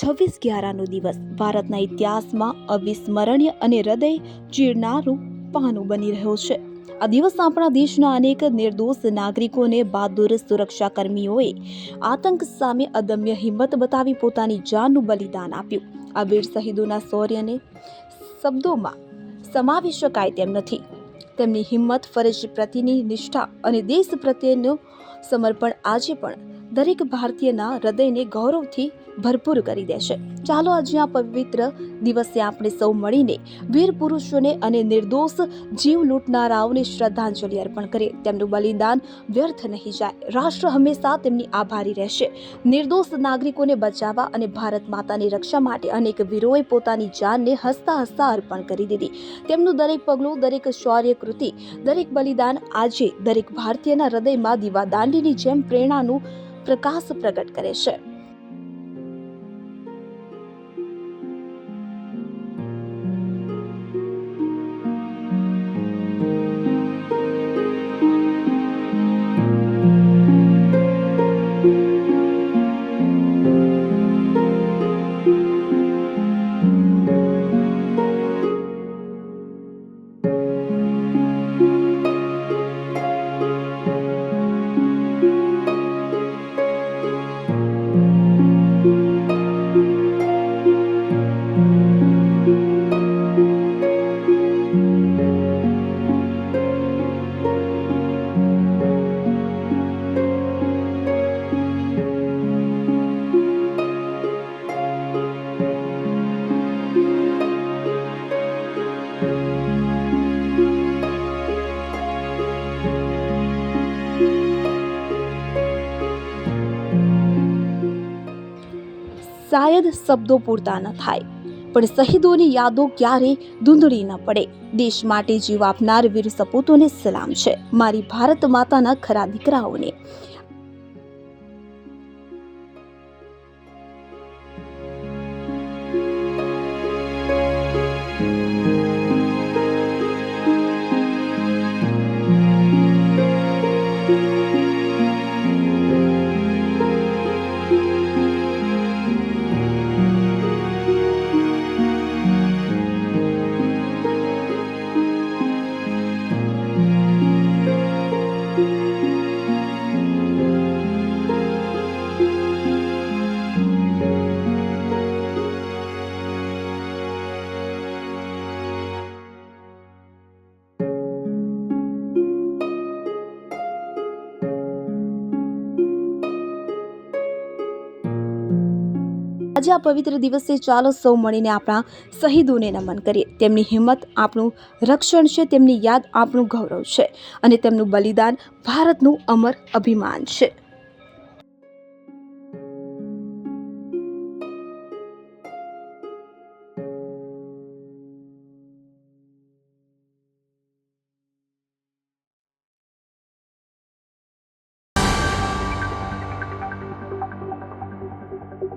છવ્વીસ ગ્યારાનો દિવસ. ભારતના ઇતિહાસમાં અવિસ્મરણીય અને હૃદય ચીરનારું પાનું બની રહ્યો છે. આ દિવસ આપણા દેશના અનેક નિર્દોષ નાગરિકોને બહાદુર સુરક્ષા કર્મીઓએ આતંક સામે અદમ્ય હિંમત બતાવી પોતાની જાનનું બલિદાન આપ્યું. આ વીર શહીદોના શૌર્યને શબ્દોમાં સમાવી શકાય તેમ નથી. તેમની હિંમત ફરજ પ્રત્યેની નિષ્ઠા અને દેશ પ્રત્યેનું સમર્પણ આજે પણ દરેક ભારતીયના હૃદયને ગૌરવથી ભરપૂર કરી દેશે. ચાલો આજે આ પવિત્ર દિવસે આપણે સૌ મળીને વીર પુરુષોને અને નિર્દોષ જીવ લૂંટનારાઓને શ્રદ્ધાંજલિ અર્પણ કરીએ. તેમનું બલિદાન વ્યર્થ નહીં જાય. રાષ્ટ્ર હંમેશા તેમની આભારી રહેશે. નિર્દોષ નાગરિકોને બચાવવા અને ભારત માતાની રક્ષા માટે અનેક વીરોએ પોતાની જાનને હસતા હસતા અર્પણ કરી દીધી. તેમનું દરેક પગલું, દરેક શૌર્ય કૃતિ દરેક બલિદાન આજે દરેક ભારતીયના હૃદયમાં દીવાદાંડીની જેમ પ્રેરણાનું પ્રકાશ પ્રગટ કરે છે. શાયદ શબ્દો પૂરતા ન થાય. પણ શહીદોની યાદો ક્યારે ધૂંધળી ન પડે. દેશ માટે જીવ આપનાર વીર સપૂતોને સલામ છે. મારી ભારત માતાના ખરા દીકરાઓને. આજે આ પવિત્ર દિવસે ચાલો સૌ મળીને આપણા શહીદોને નમન કરીએ. તેમની હિંમત આપણું રક્ષણ છે, તેમની યાદ આપણું ગૌરવ છે અને તેમનું બલિદાન ભારતનું અમર અભિમાન છે.